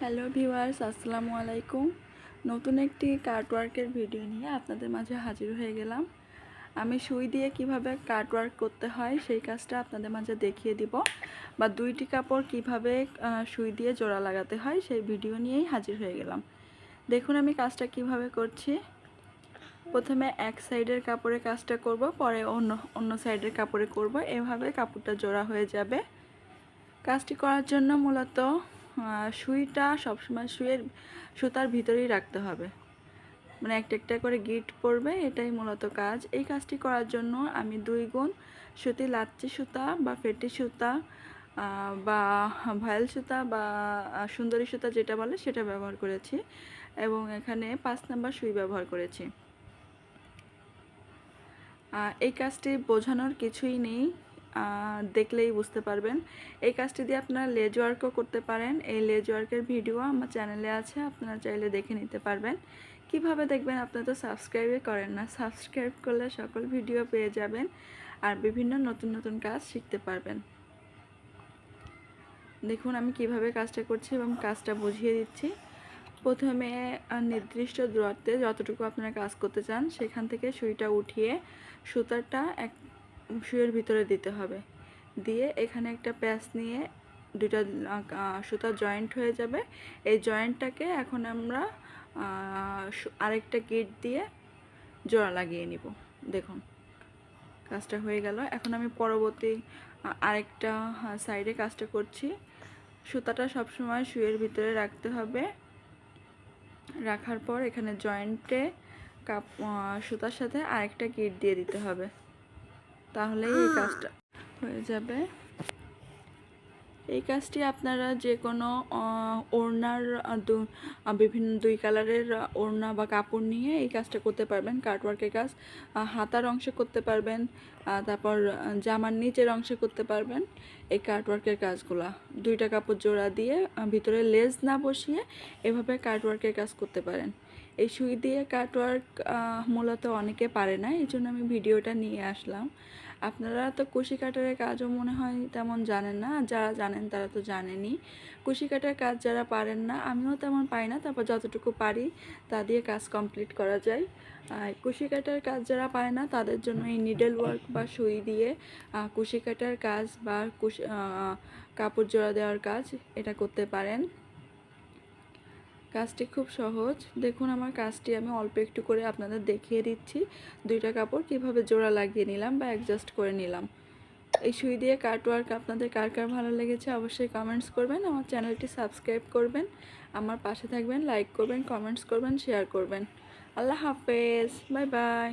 Hello viewers, আসসালামু আলাইকুম। নতুন একটি কার্টওয়ার্কের ভিডিও নিয়ে আপনাদের মাঝে হাজির হয়ে গেলাম। আমি সুই দিয়ে কীভাবে কার্টওয়ার্ক করতে হয় সেই কাজটা আপনাদের মাঝে দেখিয়ে দিব বা দুইটি কাপড় কীভাবে সুই দিয়ে জোড়া লাগাতে হয় সেই ভিডিও নিয়েই হাজির হয়ে গেলাম। দেখুন আমি কাজটা কীভাবে করছি। প্রথমে এক সাইডের কাপড়ে কাজটা করব, পরে অন্য অন্য সাইডের কাপড়ে করব। এভাবে কাপড়টা জোড়া হয়ে যাবে। কাজটি করার জন্য মূলত সুইটা সবসময় সুইয়ের সুতার ভিতরেই রাখতে হবে। মানে একটা একটা করে গিট পড়বে এটাই মূলত কাজ। এই কাজটি করার জন্য আমি দুই গুণ সুতি লাচ্ছি সুতা বা ফেটি সুতা বা ভয়েল সুতা বা সুন্দরী সুতা যেটা বলে সেটা ব্যবহার করেছি এবং এখানে পাঁচ নাম্বার সুই ব্যবহার করেছি। এই কাজটি বোঝানোর কিছুই নেই। দেখলেই বুঝতে পারবেন। এই কাজটি দিয়ে আপনারা লেজ ওয়ার্কও করতে পারেন। এই লেজ ওয়ার্কের ভিডিও আমার চ্যানেলে আছে, আপনারা চাইলে দেখে নিতে পারবেন। কীভাবে দেখবেন? আপনারা তো সাবস্ক্রাইবই করেন না। সাবস্ক্রাইব করলে সকল ভিডিও পেয়ে যাবেন আর বিভিন্ন নতুন নতুন কাজ শিখতে পারবেন। দেখুন, আমি কীভাবে কাজটা করছি এবং কাজটা বুঝিয়ে দিচ্ছি। প্রথমে নির্দিষ্ট দূরত্বে যতটুকু আপনারা কাজ করতে চান, সেখান থেকে সুইটা উঠিয়ে সুতাটা এক সুইয়ের ভিতরে দিতে হবে। দিয়ে এখানে একটা প্যাচ নিয়ে দুটা সুতা জয়েন্ট হয়ে যাবে। এই জয়েন্টটাকে এখন আমরা আরেকটা গিট দিয়ে জোড়া লাগিয়ে নিব। দেখুন, কাজটা হয়ে গেল। এখন আমি পরবর্তী আরেকটা সাইডে কাজটা করছি। সুতাটা সবসময় সুইয়ের ভিতরে রাখতে হবে। রাখার পর এখানে জয়েন্টে কাপ সুতার সাথে আরেকটা গিট দিয়ে দিতে হবে। তাহলেই এই কাজটা হয়ে যাবে। এই কাজটি আপনারা যে কোনো ওড়নার বিভিন্ন দুই কালারের ওড়না বা কাপড় নিয়ে এই কাজটা করতে পারবেন। কাটওয়ার্কের কাজ হাতার অংশে করতে পারবেন তারপর জামার নিচের অংশে করতে পারবেন। এই কাটওয়ার্কের কাজগুলা, দুইটা কাপড় জোড়া দিয়ে ভিতরে লেস না বসিয়ে এভাবে কাটওয়ার্কের কাজ করতে পারেন। এই সুই দিয়ে কাটওয়ার্ক মূলত অনেকে পারে না, এই জন্য আমি ভিডিওটা নিয়ে আসলাম। আপনারা তো কুশি কাটারের কাজও মনে হয় তেমন জানেন না, যারা জানেন তারা তো জানেনই। কুশি কাটার কাজ যারা পারেন না, আমিও তেমন পাই না, তারপর যতটুকু পারি তা দিয়ে কাজ কমপ্লিট করা যায়। আর কুশি কাটার কাজ যারা পায় না, তাদের জন্য এই নিডল ওয়ার্ক বা সুই দিয়ে কুশি কাটার কাজ বা কুশি কাপড় জোড়া দেওয়ার কাজ এটা করতে পারেন। কাজটি খুব সহজ। দেখুন, আমার কাজটি আমি অল্প একটু করে আপনাদের দেখিয়ে দিচ্ছি। দুইটা কাপড় কীভাবে জোড়া লাগিয়ে নিলাম বা অ্যাডজাস্ট করে নিলাম। এই সুই দিয়ে কাটওয়ার্ক আপনাদের কার কার ভালো লেগেছে অবশ্যই কমেন্টস করবেন, আমার চ্যানেলটি সাবস্ক্রাইব করবেন, আমার পাশে থাকবেন লাইক করবেন কমেন্টস করবেন শেয়ার করবেন। আল্লাহ হাফেজ বাই বাই